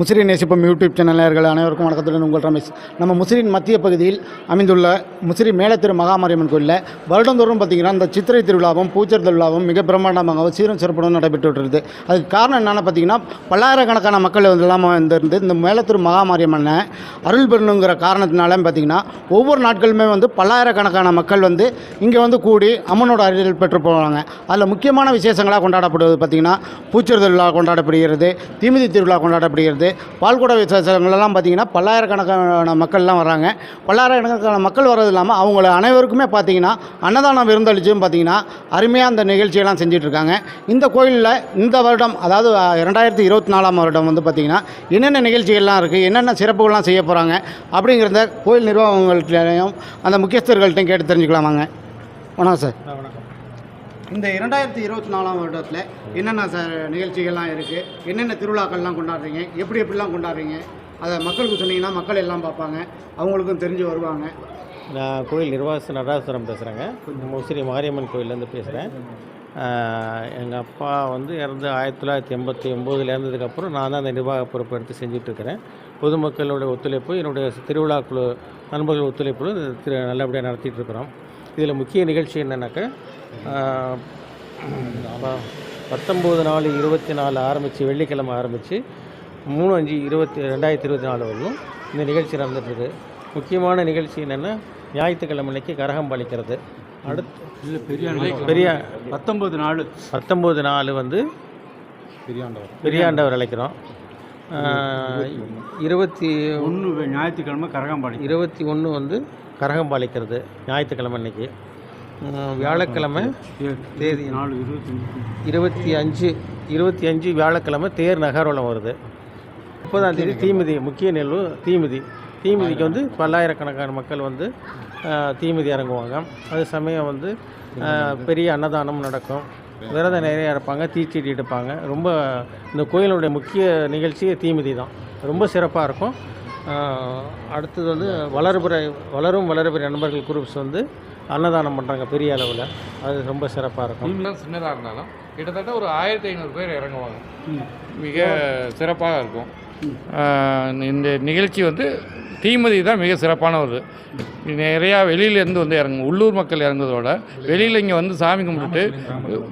Musiri நேசிப்பம் YouTube சேனலர்கள் அனைவருக்கும் வணக்கத்துடன் உங்கள் ரமேஷ். நம்ம முசிறின் மத்திய பகுதியில் அமைந்துள்ள முசிறி மேலத்திரு மகாமாரியம்மன் கோயிலில் வருடந்தோறும் பார்த்திங்கன்னா இந்த சித்திரை திருவிழாவும் பூச்சர் திருவிழாவும் மிக பிரம்மாண்டமாக சீரும் சிறப்புடன் நடைபெற்று வருது அதுக்கு காரணம் என்னென்னு பார்த்தீங்கன்னா பல்லாயிரக்கணக்கான மக்கள் வந்து இல்லாமல் வந்திருந்து இந்த மேலத்திரு மகாமாரியம்மனை அருள் பெறணுங்கிற காரணத்தினால பார்த்திங்கன்னா ஒவ்வொரு நாட்களுமே வந்து பல்லாயிரக்கணக்கான மக்கள் வந்து இங்கே வந்து கூடி அம்மனோட அருள் பெற்று போவாங்க அதில் முக்கியமான விசேஷங்களாக கொண்டாடப்படுவது பார்த்திங்கன்னா பூச்சர் திருவிழா கொண்டாடப்படுகிறது தீமிதி திருவிழா கொண்டாடப்படுகிறது பால்குட விசேஷங்கள்லாம் பார்த்திங்கன்னா பல்லாயிரக்கணக்கான மக்கள்லாம் வராங்க பல்லாயிரக்கணக்கான மக்கள் வர்றது இல்லாமல் அவங்கள அனைவருக்குமே பார்த்திங்கன்னா அன்னதானம் விருந்தளிச்சும் பார்த்திங்கன்னா அருமையாக அந்த நிகழ்ச்சியெல்லாம் செஞ்சிட்ருக்காங்க. இந்த கோயிலில் இந்த வருடம் அதாவது ரெண்டாயிரத்தி இருபத்தி நாலாம் வருடம் வந்து பார்த்திங்கன்னா என்னென்ன நிகழ்ச்சிகள்லாம் இருக்குது என்னென்ன சிறப்புகள்லாம் செய்ய போகிறாங்க அப்படிங்கிறத கோயில் நிர்வாகங்கள்கிட்டையும் அந்த முக்கியஸ்தர்கள்ட்டையும் கேட்டு தெரிஞ்சுக்கலாமாங்க. வணக்கம் சார். இந்த இரண்டாயிரத்தி இருபத்தி நாலாம் வருடத்தில் என்னென்ன சார் நிகழ்ச்சிகள்லாம் இருக்குது என்னென்ன திருவிழாக்கள்லாம் கொண்டாடுறீங்க? எப்படி எப்படிலாம் கொண்டாடுறீங்க? அதை மக்களுக்கு சொன்னீங்கன்னா மக்கள் எல்லாம் பார்ப்பாங்க. அவங்களுக்கும் தெரிஞ்சு வருவாங்க. நான் கோயில் நிர்வாக நடராசுரம் பேசுகிறேங்க முசிறி மாரியம்மன் கோயிலேருந்து பேசுகிறேன் எங்கள் அப்பா வந்து இறந்து ஆயிரத்தி தொள்ளாயிரத்தி எண்பத்தி ஒம்போதில் இறந்ததுக்கப்புறம் நான் தான் அந்த நிர்வாக பொறுப்பு எடுத்து செஞ்சிட்ருக்கிறேன். பொதுமக்களுடைய ஒத்துழைப்பு என்னுடைய திருவிழாக்குழு நண்பர்கள் ஒத்துழைப்பு திரு நல்லபடியாக நடத்திட்டு இருக்கிறோம் இதில் முக்கிய நிகழ்ச்சி என்னென்னாக்கா பத்தொம்போது நாலு இருபத்தி நாலு ஆரம்பித்து வெள்ளிக்கிழமை ஆரம்பித்து மூணு அஞ்சு இருபத்தி ரெண்டாயிரத்தி இருபத்தி நாலு வரலும் இந்த நிகழ்ச்சி நடந்துட்டுருக்கு. முக்கியமான நிகழ்ச்சி என்னென்னா ஞாயிற்றுக்கிழமை அன்னைக்கு கரகம் பலிக்கிறது அடுத்து இல்லை பெரிய பெரிய பத்தொன்பது நாள் பத்தொம்போது நாலு வந்து பெரியாண்டவர் பெரியாண்டவர் அழைக்கிறோம். இருபத்தி ஒன்று ஞாயிற்றுக்கிழமை கரகாம்பாடி இருபத்தி ஒன்று வந்து கரகம் பாலிக்கிறது ஞாயிற்றுக்கிழமை அன்னைக்கு. வியாழக்கிழமை தேதி நாலு இருபத்தி அஞ்சு இருபத்தி அஞ்சு வியாழக்கிழமை தேர் நகர்வலம் வருது. முப்பதாம் தேதி தீமிதி முக்கிய நிகழ்வு தீமிதி. தீமிதிக்கு வந்து பல்லாயிரக்கணக்கான மக்கள் வந்து தீமிதி இறங்குவாங்க. அது சமயம் வந்து பெரிய அன்னதானம் நடக்கும். விரதம் நிறைய இருப்பாங்க தீச்செடி எடுப்பாங்க. ரொம்ப இந்த கோயிலுடைய முக்கிய நிகழ்ச்சி தீமிதி தான். ரொம்ப சிறப்பாக இருக்கும். அடுத்தது வந்து வளர்புற வளரும் வளர்புற நண்பர்கள் குரூப்ஸ் வந்து அன்னதானம் பண்ணுறாங்க பெரிய அளவில். அது ரொம்ப சிறப்பாக இருக்கும். தான் சின்னதாக இருந்தாலும் கிட்டத்தட்ட ஒரு ஆயிரத்தி ஐநூறு பேர் இறங்குவாங்க. மிக சிறப்பாக இருக்கும். இந்த நிகழ்ச்சி வந்து தீமதி தான் மிக சிறப்பான ஒரு. நிறையா வெளியிலேருந்து வந்து இறங்கும். உள்ளூர் மக்கள் இறங்குறதோட வெளியில் இங்கே வந்து சாமி கும்பிட்டுட்டு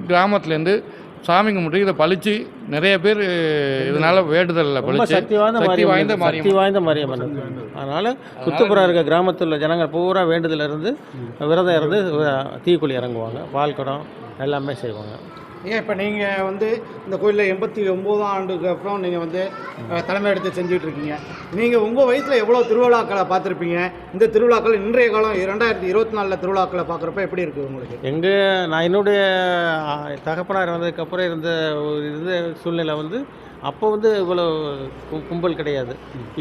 கிராமத்துலேருந்து சாமி கும்பிட்டு இதை பழிச்சு நிறைய பேர் இதனால் வேண்டுதலில் பழிச்சு. சக்தி வாய்ந்த சக்தி வாய்ந்த மாரியம்மன். அதனால் சுற்றுப்புறம் இருக்க கிராமத்தில் உள்ள ஜனங்கள் பூரா வேண்டுதல இருந்து விரதம் இருந்து தீக்குழி இறங்குவாங்க. பால் குடம் எல்லாமே செய்வாங்க. ஏன் இப்போ நீங்கள் வந்து இந்த கோயிலில் எண்பத்தி ஒம்போதாம் ஆண்டுக்கு அப்புறம் நீங்கள் வந்து தலைமை எடுத்து செஞ்சுட்டு இருக்கீங்க. நீங்கள் உங்கள் வயசில் எவ்வளோ திருவிழாக்களை பார்த்துருப்பீங்க? இந்த திருவிழாக்கள் இன்றைய காலம் இரண்டாயிரத்தி இருபத்தி நாலில் திருவிழாக்களை பார்க்குறப்ப எப்படி இருக்குது உங்களுக்கு? எங்கள் நான் என்னுடைய தகப்பனார் வந்ததுக்கப்புறம் இருந்த ஒரு இருந்த சூழ்நிலை வந்து அப்போ வந்து இவ்வளோ கும்பல் கிடையாது.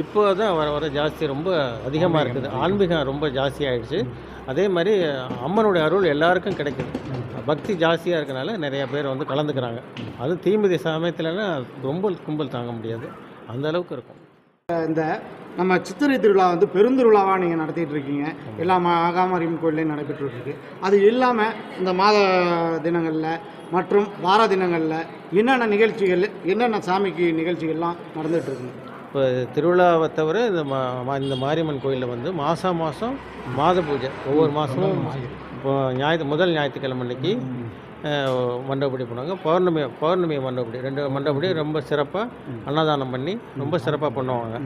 இப்போ தான் வர வர ஜாஸ்தி ரொம்ப அதிகமாக இருக்குது. ஆன்மீகம் ரொம்ப ஜாஸ்தி ஆயிடுச்சு. அதே மாதிரி அம்மனுடைய அருள் எல்லாருக்கும் கிடைக்குது. பக்தி ஜாஸ்தியாக இருக்கனால நிறைய பேர் வந்து கலந்துக்கிறாங்க. அது தீமிதி சமயத்துலலாம் ரொம்ப கும்பல் தாங்க முடியாது. அந்த அளவுக்கு இருக்கும். இந்த நம்ம சித்திரை திருவிழா வந்து பெருந்திருவிழாவாக நீங்கள் நடத்திட்டு இருக்கீங்க. எல்லா மகாமாரியம்மன் கோயிலையும் நடைபெற்றுட்டு இருக்கு அது இல்லாமல் இந்த மாத தினங்களில் மற்றும் வார தினங்களில் என்னென்ன நிகழ்ச்சிகள் என்னென்ன சாமிக்கு நிகழ்ச்சிகள்லாம் நடந்துட்டு இருக்குங்க இப்போ திருவிழாவை தவிர இந்த மா இந்த மாரியம்மன் கோயிலில் வந்து மாதம் மாதம் மாத பூஜை. ஒவ்வொரு மாதமும் இப்போ ஞாயிற்று முதல் ஞாயிற்றுக்கிழமை அன்னைக்கு மண்டபடி பண்ணுவாங்க பௌர்ணமி பௌர்ணமி மண்டபடி ரெண்டு மண்டபடி ரொம்ப சிறப்பாக அன்னதானம் பண்ணி ரொம்ப சிறப்பாக பண்ணுவாங்க.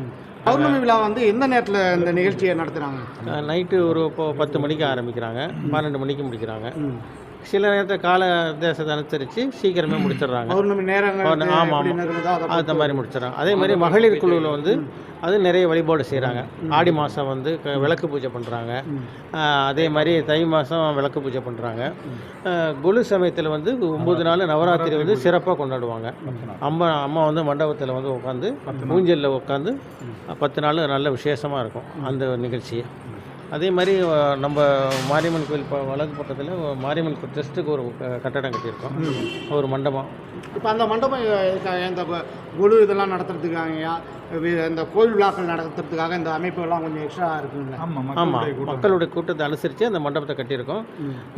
பௌர்ணமி விழா வந்து எந்த நேரத்தில் இந்த நிகழ்ச்சியை நடத்துகிறாங்க நைட்டு ஒரு பத்து மணிக்கு ஆரம்பிக்கிறாங்க. பன்னெண்டு மணிக்கு முடிக்கிறாங்க. சில நேரத்தில் கால தேசத்தை அனுசரித்து சீக்கிரமே முடிச்சிடுறாங்க. பௌர்ணமி நேரங்கள் பௌர்ண- ஆமா, எப்படி ஆமா. நடக்குதோ அதை அந்த மாதிரி முடிச்சிடறாங்க. அதே மாதிரி மகளிர் குழுவில் வந்து அது நிறைய வழிபாடு செய்கிறாங்க ஆடி மாதம் வந்து விளக்கு பூஜை பண்ணுறாங்க அதே மாதிரி தை மாதம் விளக்கு பூஜை பண்ணுறாங்க குரு சமயத்தில் வந்து ஒம்பது நாள் நவராத்திரி வந்து சிறப்பாக கொண்டாடுவாங்க. அம்மா அம்மா வந்து மண்டபத்தில் வந்து உட்காந்து ஊஞ்சலில் உட்காந்து பத்து நாள் நல்ல விசேஷமாக இருக்கும் அந்த நிகழ்ச்சி அதே மாதிரி நம்ம மாரியம்மன் கோயில் ப வழக்கு பக்கத்தில் மாரியம்மன் கோயில் ட்ரஸ்ட்டுக்கு ஒரு கட்டடம் கட்டியிருக்கோம். ஒரு மண்டபம். இப்போ அந்த மண்டபம் இந்த கொ- கொலு இதெல்லாம் நடத்துறதுக்காகயா வி- இந்த கோயில் விழாக்கள் நடத்துறதுக்காக இந்த அமைப்புகள்லாம் கொஞ்சம் எக்ஸ்ட்ரா இருக்குங்களா ஆமாம் ஆமாம் மக்களுடைய கூட்டத்தை அனுசரித்து அந்த மண்டபத்தை கட்டியிருக்கோம்.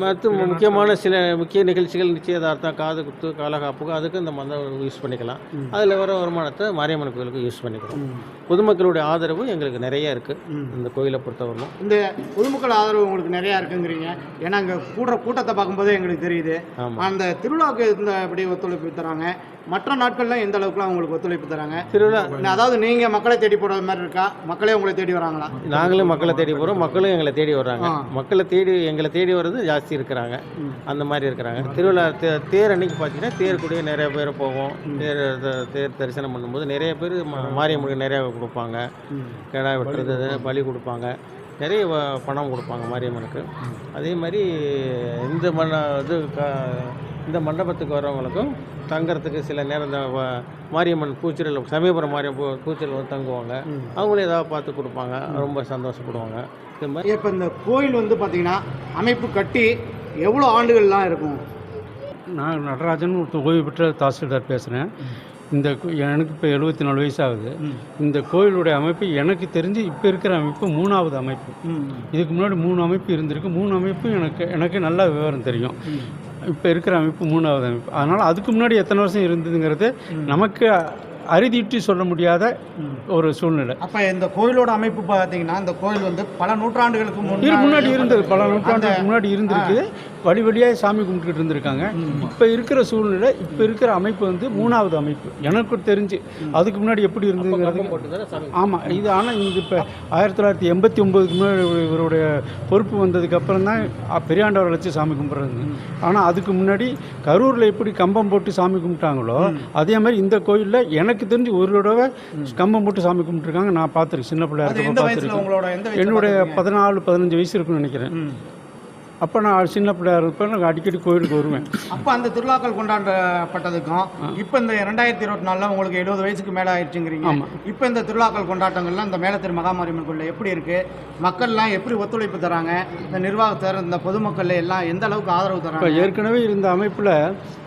மற்றும் முக்கியமான சில முக்கிய நிகழ்ச்சிகள் நிச்சயதார்த்தம் காது குத்து காலகாப்புக்கு அதுக்கு இந்த மண்டபம் யூஸ் பண்ணிக்கலாம். அதில் வர வருமானத்தை மாரியம்மன் கோயிலுக்கு யூஸ் பண்ணிக்கிறோம். பொதுமக்களுடைய ஆதரவு எங்களுக்கு நிறைய இருக்குது இந்த கோயிலை பொறுத்தவரைக்கும். இந்த பொதுமக்கள் ஆதரவு உங்களுக்கு நிறையா இருக்குங்கிறீங்க. ஏன்னா இங்கே கூடுற கூட்டத்தை பார்க்கும்போதே எங்களுக்கு தெரியுது. ஆமாம் அந்த திருவிழாவுக்கு இந்த எப்படி ஒத்துழைப்பு தராங்க. மற்ற நாட்கள்லாம் எந்த அளவுக்குலாம் உங்களுக்கு ஒத்துழைப்பு தராங்க? திருவிழா. அதாவது நீங்கள் மக்களை தேடி போடுற மாதிரி இருக்கா? மக்களே உங்களை தேடி வராங்களா? நாங்களும் மக்களை தேடி போகிறோம் மக்களும் எங்களை தேடி வர்றாங்க. மக்களை தேடி எங்களை தேடி வர்றது ஜாஸ்தி இருக்கிறாங்க. அந்த மாதிரி இருக்கிறாங்க. திருவிழா தேர் அன்னைக்கு பார்த்தீங்கன்னா தேர் கூடயே நிறைய பேர் போவோம். தேர் தேர் தரிசனம் பண்ணும்போது நிறைய பேர் மாரியம்மனுக்கு நிறைய கொடுப்பாங்க. கிடா வெட்டுறது பலி கொடுப்பாங்க. நிறைய பணம் கொடுப்பாங்க மாரியம்மனுக்கு. அதே மாதிரி இந்த மண்ட இது க இந்த மண்டபத்துக்கு வரவங்களுக்கும் தங்கறதுக்கு சில நேரம் இந்த மாரியம்மன் பூச்சிரல் சமயபுரம் மாரியம் பூ பூச்சிரல் வந்து தங்குவாங்க. அவங்களும் ஏதாவது பார்த்து கொடுப்பாங்க. ரொம்ப சந்தோஷப்படுவாங்க. இது மாதிரி இப்போ இந்த கோயில் வந்து பார்த்தீங்கன்னா அமைப்பு கட்டி எவ்வளோ ஆண்டுகள்லாம் இருக்கும்? நான் நடராஜன் ஒருத்தர் ஓய்வு பெற்ற தாசில்தார் பேசுகிறேன் இந்த எனக்கு இப்போ எழுபத்தி நாலு வயசு ஆகுது. இந்த கோயிலுடைய அமைப்பு எனக்கு தெரிஞ்சு இப்போ இருக்கிற அமைப்பு மூணாவது அமைப்பு. இதுக்கு முன்னாடி மூணு அமைப்பு இருந்திருக்கு. மூணு அமைப்பும் எனக்கு எனக்கு நல்ல விவரம் தெரியும். இப்போ இருக்கிற அமைப்பு மூணாவது அமைப்பு. அதனால் அதுக்கு முன்னாடி எத்தனை வருஷம் இருந்ததுங்கிறது நமக்கு அறுதிட்டு சொல்ல முடியாத ஒரு சூழ்நிலை. அப்போ இந்த கோயிலோட அமைப்பு பார்த்தீங்கன்னா இந்த கோயில் வந்து பல நூற்றாண்டுகளுக்கு முன்னாடி இருந்தது பல நூற்றாண்டுக்கு முன்னாடி இருந்திருக்கு. வழி வழியாக சாமி கும்பிட்டுக்கிட்டு இருந்திருக்காங்க. இப்போ இருக்கிற சூழ்நிலை இப்போ இருக்கிற அமைப்பு வந்து மூணாவது அமைப்பு. எனக்கு தெரிஞ்சு அதுக்கு முன்னாடி எப்படி இருந்ததுங்கிறது ஆமாம் இது ஆனால் இது இப்போ ஆயிரத்தி தொள்ளாயிரத்தி எண்பத்தி ஒம்போதுக்கு முன்னாடி இவருடைய பொறுப்பு வந்ததுக்கு அப்புறம் தான் பெரியாண்டவரை வச்சு சாமி கும்பிட்றது. ஆனால் அதுக்கு முன்னாடி கரூரில் எப்படி கம்பம் போட்டு சாமி கும்பிட்டாங்களோ அதே மாதிரி இந்த கோயிலில் எனக்கு தெரிஞ்சு ஒரு தடவை கம்பம் போட்டு சாமி கும்பிட்டுருக்காங்க. நான் பார்த்துருக்கேன். சின்ன பிள்ளையா இருக்கப்ப பார்த்துருக்கேன். என்னுடைய? பதினாலு பதினஞ்சு வயசு இருக்குன்னு நினைக்கிறேன். அப்போ நான் சின்ன பிள்ளையா இருப்பேன் நான் அடிக்கடி கோயிலுக்கு வருவேன். அப்போ அந்த திருவிழாக்கள் கொண்டாடப்பட்டதுக்கும் இப்போ இந்த ரெண்டாயிரத்தி இருபத்தி நாலில் உங்களுக்கு எழுபது வயசுக்கு மேலே ஆயிடுச்சுங்கிறீங்க. ஆமா. இப்போ இந்த திருவிழாக்கள் கொண்டாட்டங்கள்லாம் இந்த மேலத்திரு மகாமாரியம்மன் கோயிலில் எப்படி இருக்கு? மக்கள்லாம் எப்படி ஒத்துழைப்பு தராங்க? இந்த நிர்வாகத்தர் இந்த பொதுமக்கள் எல்லாம் எந்த அளவுக்கு ஆதரவு இப்போ தராங்க ஏற்கனவே இருந்த அமைப்பில்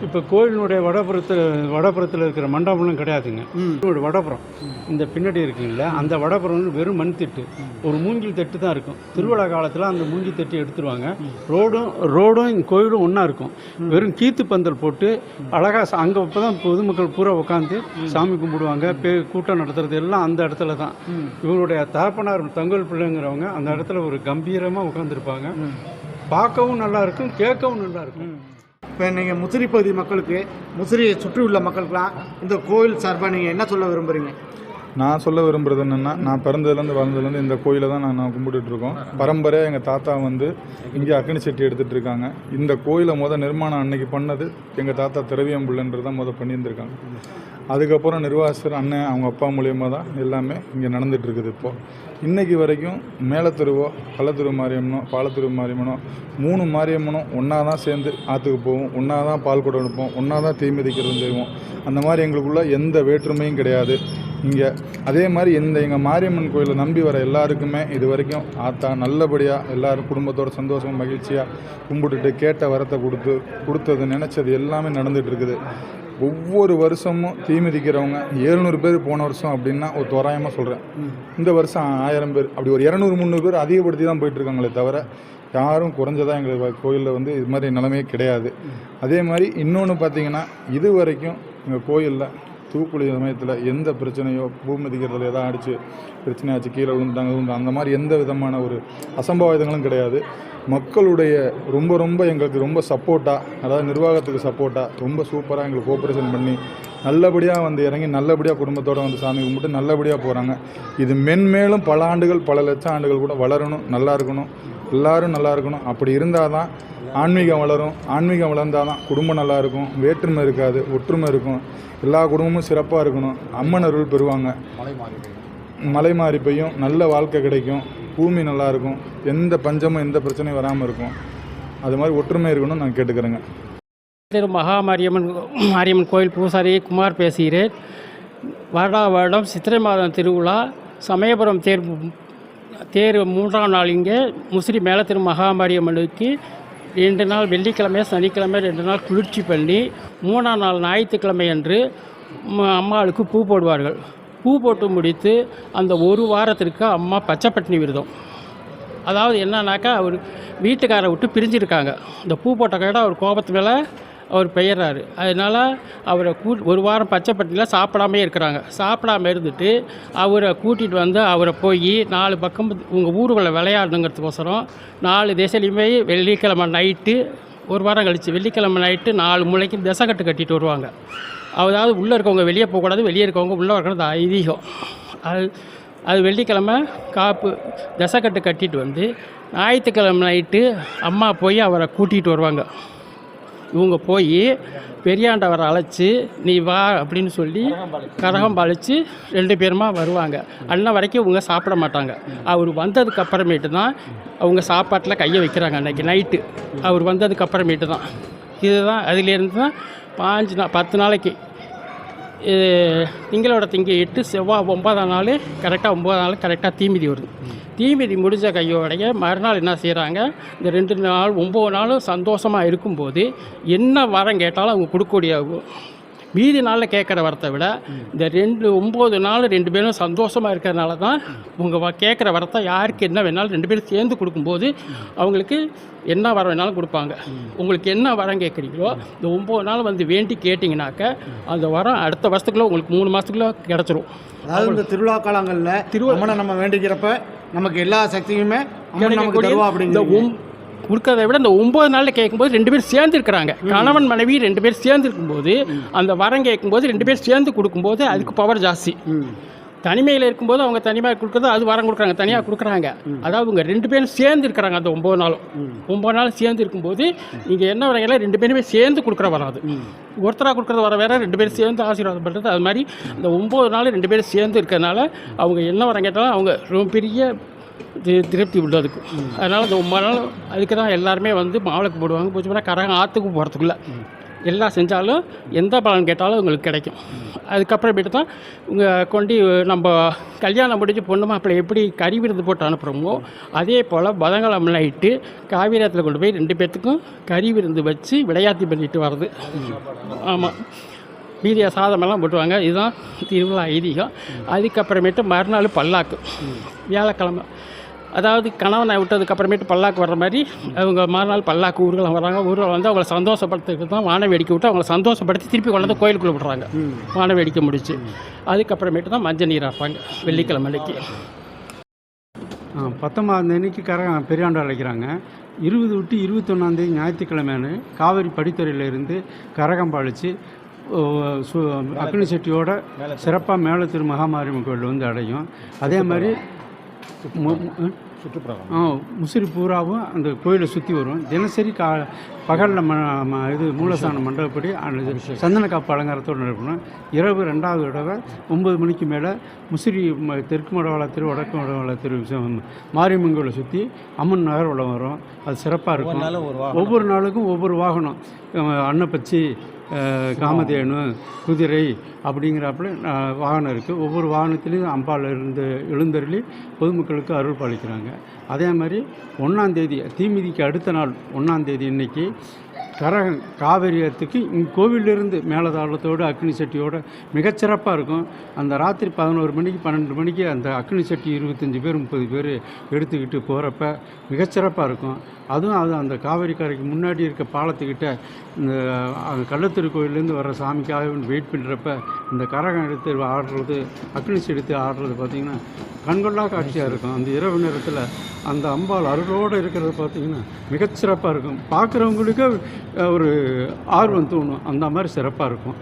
இப்போ கோயிலினுடைய வடபுறத்தில் வடபுறத்தில் இருக்கிற மண்டபம்லாம் கிடையாதுங்க. ஒரு வடபுறம். இந்த பின்னாடி இருக்குங்களா அந்த வடபுறம் வெறும் மண் திட்டு ஒரு மூங்கில் தட்டு தான் இருக்கும். திருவிழா காலத்தில் அந்த மூங்கில் தட்டி எடுத்துருவாங்க. ரோடும் ரோடும் இந்த கோயிலும் ஒன்றா இருக்கும். வெறும் கீத்து பந்தல் போட்டு அழகாக அங்கே இப்போ தான் பொதுமக்கள் பூரா உட்காந்து சாமி கும்பிடுவாங்க. பே கூட்டம் நடத்துறது எல்லாம் அந்த இடத்துல தான். இவருடைய தகப்பனார் தங்கல் பிள்ளைங்கிறவங்க அந்த இடத்துல ஒரு கம்பீரமாக உட்காந்துருப்பாங்க பார்க்கவும் நல்லா இருக்கும் கேட்கவும் நல்லா இருக்கும். இப்போ நீங்கள் முசிறி பகுதி மக்களுக்கு முசிறியை சுற்றி உள்ள மக்களுக்கெல்லாம் இந்த கோயில் சார்பாக நீங்கள் என்ன சொல்ல விரும்புகிறீங்க நான் சொல்ல விரும்புறது என்னென்னா நான் பிறந்ததுலேருந்து வளர்ந்ததுலேருந்து இந்த கோயிலை தான் நான் நான் இருக்கோம். பரம்பரையாக எங்கள் தாத்தா வந்து இங்கே அக்னி செட்டி எடுத்துகிட்டு இருக்காங்க. இந்த கோயிலை மொதல் நிர்மாணம் அன்னைக்கு பண்ணது எங்கள் தாத்தா திரவியம்புள்ளன்றது தான் மொதல் பண்ணியிருந்திருக்காங்க. அதுக்கப்புறம் நிர்வாகஸ்தர் அண்ணன் அவங்க அப்பா மூலியமாக தான் எல்லாமே இங்கே நடந்துகிட்ருக்குது இப்போது இன்றைக்கி வரைக்கும் மேலத்தெருவோ கள்ளத்தெரு மாரியம்மனோ பாலத்தெரு மாரியம்மனோ மூணு மாரியம்மனும் ஒன்றா தான் சேர்ந்து ஆற்றுக்கு போவோம். ஒன்றா தான் பால் குடம் எடுப்போம். ஒன்றா தான் தீ மிதிக்கிறது செய்வோம். அந்த மாதிரி எங்களுக்குள்ள எந்த வேற்றுமையும் கிடையாது. இங்கே அதே மாதிரி இந்த எங்கள் மாரியம்மன் கோயிலை நம்பி வர எல்லாருக்குமே இது வரைக்கும் ஆத்தா நல்லபடியாக எல்லாரும் குடும்பத்தோட சந்தோஷம் மகிழ்ச்சியாக கும்பிட்டுட்டு கேட்ட வரத்தை கொடுத்து கொடுத்தது நினச்சது எல்லாமே நடந்துகிட்ருக்குது இருக்குது. ஒவ்வொரு வருஷமும் தீ மிதிக்கிறவங்க ஏழ்நூறு பேர் போன வருஷம் அப்படின்னா ஒரு தோராயமாக சொல்கிறேன் இந்த வருஷம் ஆயிரம் பேர் அப்படி ஒரு இரநூறு முந்நூறு பேர் அதிகப்படுத்தி தான் போயிட்டுருக்காங்களே தவிர யாரும் குறைஞ்சதா எங்களுக்கு கோயிலில் வந்து இது மாதிரி நிலைமையே கிடையாது. அதே மாதிரி இன்னொன்று பார்த்தீங்கன்னா இது வரைக்கும் எங்கள் கோயிலில் தூக்குழி சமயத்தில் எந்த பிரச்சனையோ பூ மிதிக்கிறதுல எதாவது அடித்து பிரச்சனையாச்சு கீழே விழுந்துட்டாங்க விழுந்து அந்த மாதிரி எந்த விதமான ஒரு அசம்பாவிதங்களும் கிடையாது. மக்களுடைய ரொம்ப ரொம்ப எங்களுக்கு ரொம்ப சப்போர்ட்டாக அதாவது நிர்வாகத்துக்கு சப்போர்ட்டாக ரொம்ப சூப்பராக எங்களுக்கு கோஆப்ரேஷன் பண்ணி நல்லபடியாக வந்து இறங்கி நல்லபடியாக குடும்பத்தோடு வந்து சாமி கும்பிட்டு நல்லபடியாக போகிறாங்க இது மென்மேலும் பல ஆண்டுகள் பல லட்சம் ஆண்டுகள் கூட வளரணும் நல்லா இருக்கணும். எல்லாரும் நல்லா இருக்கணும். அப்படி இருந்தால் தான் ஆன்மீகம் வளரும். ஆன்மீகம் வளர்ந்தால் தான் குடும்பம் நல்லா இருக்கும். வேற்றுமை இருக்காது ஒற்றுமை இருக்கும். எல்லா குடும்பமும் சிறப்பாக இருக்கணும். அம்மன் அருள் பெறுவாங்க. மலை மாறி பெய்யும். நல்ல வாழ்க்கை கிடைக்கும். பூமி நல்லா இருக்கும். எந்த பஞ்சமும் எந்த பிரச்சனையும் வராமல் இருக்கும். அது மாதிரி ஒற்றுமை இருக்கணும்னு நான் கேட்டுக்கிறேங்க. திரு மகாமாரியம்மன் மாரியம்மன் கோயில் பூசாரி குமார் பேசுகிறேன். வருடா வருடம் சித்திரை மாதம் திருவிழா சமயபுரம் தேர் தேர் மூன்றாம் நாள் இங்கே முசிறி மேல திரு மகாமாரியம்மனுக்கு ரெண்டு நாள் வெள்ளிக்கிழமை சனிக்கிழமை ரெண்டு நாள் குளிர்ச்சி பண்ணி மூணாம் நாள் ஞாயிற்றுக்கிழமை அன்று அம்மாளுக்கு பூ போடுவார்கள். பூ போட்டு முடித்து அந்த ஒரு வாரத்திற்கு அம்மா பச்சைப்பட்டினி விருதம். விரதம் அதாவது என்னன்னாக்கா அவர் வீட்டுக்காரை விட்டு பிரிஞ்சிருக்காங்க. இந்த பூ போட்ட கடை அவர் கோபத்து மேலே அவர் பெயர்றாரு. அதனால் அவரை கூ ஒரு வாரம் பச்சை பட்டினியில் சாப்பிடாமே இருக்கிறாங்க. சாப்பிடாம இருந்துட்டு அவரை கூட்டிகிட்டு வந்து அவரை போய் நாலு பக்கம் உங்கள் ஊருக்குள்ளே விளையாடணுங்கிறதுக்கோசரம் நாலு திசையிலையுமே வெள்ளிக்கிழமை நைட்டு ஒரு வாரம் கழிச்சு வெள்ளிக்கிழமை நைட்டு நாலு மூளைக்கு திசைக்கட்டு கட்டிட்டு வருவாங்க. அதாவது உள்ளே இருக்கவங்க வெளியே போகக்கூடாது வெளியே இருக்கவங்க உள்ளே இருக்கிறது ஐதீகம். அது அது வெள்ளிக்கிழமை காப்பு தசைக்கட்டு கட்டிட்டு வந்து ஞாயிற்றுக்கிழமை நைட்டு அம்மா போய் அவரை கூட்டிகிட்டு வருவாங்க. இவங்க போய் பெரியாண்டவரை அழைச்சி நீ வா அப்படின்னு சொல்லி கரகம் பழிச்சு ரெண்டு பேருமா வருவாங்க. அண்ணன் வரைக்கும் இவங்க சாப்பிட மாட்டாங்க. அவர் வந்ததுக்கு அப்புறமேட்டு தான் அவங்க சாப்பாட்டில் கையை வைக்கிறாங்க அன்றைக்கி நைட்டு அவர் வந்ததுக்கு அப்புறமேட்டு தான். இதுதான் அதுலேருந்து தான் பாஞ்சு நா பத்து நாளைக்கு இது திங்களோட திங்க எட்டு செவ்வாய் ஒன்பதாம் நாள் கரெக்டாக ஒம்பதாம் நாள் கரெக்டாக தீமிதி வருது. தீமிதி முடிஞ்ச கையோடைய மறுநாள் என்ன செய்கிறாங்க இந்த ரெண்டு நாள் ஒம்பது நாளும் சந்தோஷமாக இருக்கும்போது என்ன வரம் கேட்டாலும் அவங்க கொடுக்கக்கூடிய மீதி நாளில் கேட்குற வரத்தை விட இந்த ரெண்டு ஒம்பது நாள் ரெண்டு பேரும் சந்தோஷமாக இருக்கிறதுனால தான் உங்கள் கேட்குற வரத்தை யாருக்கு என்ன வேணாலும் ரெண்டு பேரும் சேர்ந்து கொடுக்கும்போது அவங்களுக்கு என்ன வரம் வேணாலும் கொடுப்பாங்க. உங்களுக்கு என்ன வரம் கேட்குறீங்களோ இந்த ஒம்பது நாள் வந்து வேண்டி கேட்டிங்கனாக்க அந்த வரம் அடுத்த வருஷத்துக்குள்ள உங்களுக்கு மூணு மாதத்துக்குள்ள கிடச்சிரும். அதாவது இந்த திருவிழா காலங்களில் திருவிழா- அம்மனை நம்ம வேண்டிக்கிறப்ப நமக்கு எல்லா சக்தியுமே நமக்கு தருவா ஒம் கொடுக்கறத விட இந்த ஒம்பது நாளில் கேட்கும்போது ரெண்டு பேர் சேர்ந்து இருக்கிறாங்க கணவன் மனைவி ரெண்டு பேர் சேர்ந்து இருக்கும்போது அந்த வரம் கேட்கும்போது ரெண்டு பேர் சேர்ந்து கொடுக்கும்போது அதுக்கு பவர் ஜாஸ்தி. தனிமையில் இருக்கும்போது அவங்க தனிமையாக கொடுக்குறது அது வரம் கொடுக்குறாங்க தனியாக கொடுக்குறாங்க. அதாவது அவங்க ரெண்டு பேரும் சேர்ந்து இருக்கிறாங்க அந்த ஒம்பது நாளும். ஒம்பது நாள் சேர்ந்து இருக்கும்போது நீங்கள் என்ன வரீங்களோ ரெண்டு பேருமே சேர்ந்து கொடுக்குற வரம் அது ஒருத்தராக கொடுக்குறது வர வேற ரெண்டு பேரும் சேர்ந்து ஆசீர்வாதம் பண்ணுறது அது மாதிரி இந்த ஒம்பது நாள் ரெண்டு பேரும் சேர்ந்து இருக்கிறதுனால அவங்க என்ன வரம் கேட்டாலும் அவங்க ரொம்ப பெரிய தி- திருப்தி உள்ளதுக்கு அதனால் இந்த ஒம்பது நாள் அதுக்கு தான் எல்லாருமே வந்து மாவிளக்கு போடுவாங்க. பூஜை பண்ணால் கரகம் ஆற்றுக்கு போகிறதுக்குள்ள எல்லாம் செஞ்சாலும் எந்த பலன் கேட்டாலும் உங்களுக்கு கிடைக்கும். அதுக்கப்புறமேட்டு தான் உங்கள் கொண்டு நம்ம கல்யாணம் முடிஞ்சு பொண்ணு மாப்பிள்ளை எப்படி கறி விருந்து போட்டு அனுப்புகிறோமோ அதே போல் பதங்கிழமை நைட்டு காவிரத்தில் கொண்டு போய் ரெண்டு பேர்த்துக்கும் கறி விருந்து வச்சு விளையாட்டு பண்ணிட்டு வர்றது. ஆமாம் மீதிய சாதமெல்லாம் போட்டுவாங்க இதுதான் திருவிழா ஐதீகம். அதுக்கப்புறமேட்டு மறுநாள் பல்லாக்கு. வியாழக்கிழமை. அதாவது கணவனை விட்டதுக்கு அப்புறமேட்டு பல்லாக்கு வர்ற மாதிரி அவங்க மறுநாள் பல்லாக்கு ஊர்வலம் வராங்க. ஊர்வலம் வந்து அவங்கள சந்தோஷப்படுத்துறதுக்கு தான் வான வேடிக்கை விட்டு அவங்கள சந்தோஷப்படுத்தி திருப்பி கொண்டு வந்து கோயிலுக்குள்ளே விடுறாங்க. வான வேடிக்கை முடிச்சு. அதுக்கப்புறமேட்டு தான் மஞ்சள் நீர் ஆப்பாங்க வெள்ளிக்கிழமை அன்னைக்கு. பத்தொம்பதாம் தேதிக்கு கரகம் பெரியாண்டு அழைக்கிறாங்க. இருபது விட்டு இருபத்தொன்னாந்தேதி ஞாயிற்றுக்கிழமைன்னு காவிரி படித்துறையில இருந்து கரகம் சு அக்னி செட்டியோட சிறப்பாக மேலே திரு மகாமாரியம்மன் கோயில் வந்து அடையும். அதே மாதிரி ஆ முசிறி பூராவும் அந்த கோயிலை சுற்றி வரும். தினசரி கா பகலில் ம ம- இது மூலஸ்தான மண்டபப்படி அந்த சந்தன காப்பு அலங்காரத்தோடு இருக்கணும் இரவு ரெண்டாவது தடவை ஒம்பது மணிக்கு மேலே முசிறி தெற்கு மடவாள திரு வடக்கு மடவாள திரு மாரியம்மன் கோயிலை சுற்றி அம்மன் நகர்வலம் வரும். அது சிறப்பாக இருக்கும். ஒவ்வொரு நாளுக்கும் ஒவ்வொரு வாகனம். அன்னப்பச்சி காமதேனு குதிரை அப்படிங்கிறாப்புல வாகனம் இருக்குது ஒவ்வொரு வாகனத்திலையும் அம்பாள் இருந்து எழுந்தருளி பொதுமக்களுக்கு அருள் பாலிக்கிறாங்க. அதே மாதிரி ஒன்றாந்தேதி தீமிதிக்கு அடுத்த நாள் ஒன்றாந்தேதி இன்னைக்கு கரகம் காவிரியத்துக்கு இங்கே கோவிலிருந்து மேலதாளத்தோடு அக்னி சட்டியோடு மிகச்சிறப்பாக இருக்கும். அந்த ராத்திரி பதினோரு மணிக்கு பன்னெண்டு மணிக்கு அந்த அக்னி சட்டி இருபத்தஞ்சி பேர் முப்பது பேர் எடுத்துக்கிட்டு போகிறப்ப மிகச்சிறப்பாக இருக்கும். அதுவும் அது அந்த காவிரி கரைக்கு முன்னாடி இருக்க பாலத்துக்கிட்ட இந்த அஹ், கள்ளத்திரு கோயிலேருந்து வர சாமிக்காக வெயிட் பண்ணுறப்ப இந்த கரகம் எடுத்து ஆடுறது அக்னிஸ் எடுத்து ஆடுறது பார்த்திங்கன்னா கண்கொள்ளா காட்சியாக இருக்கும். அந்த இரவு நேரத்தில் அந்த அம்பாள் அருளோடு இருக்கிறது பார்த்திங்கன்னா மிகச்சிறப்பாக இருக்கும். பார்க்குறவங்களுக்கு ஒரு ஆர்வம் தோணும். அந்த மாதிரி சிறப்பாக இருக்கும்.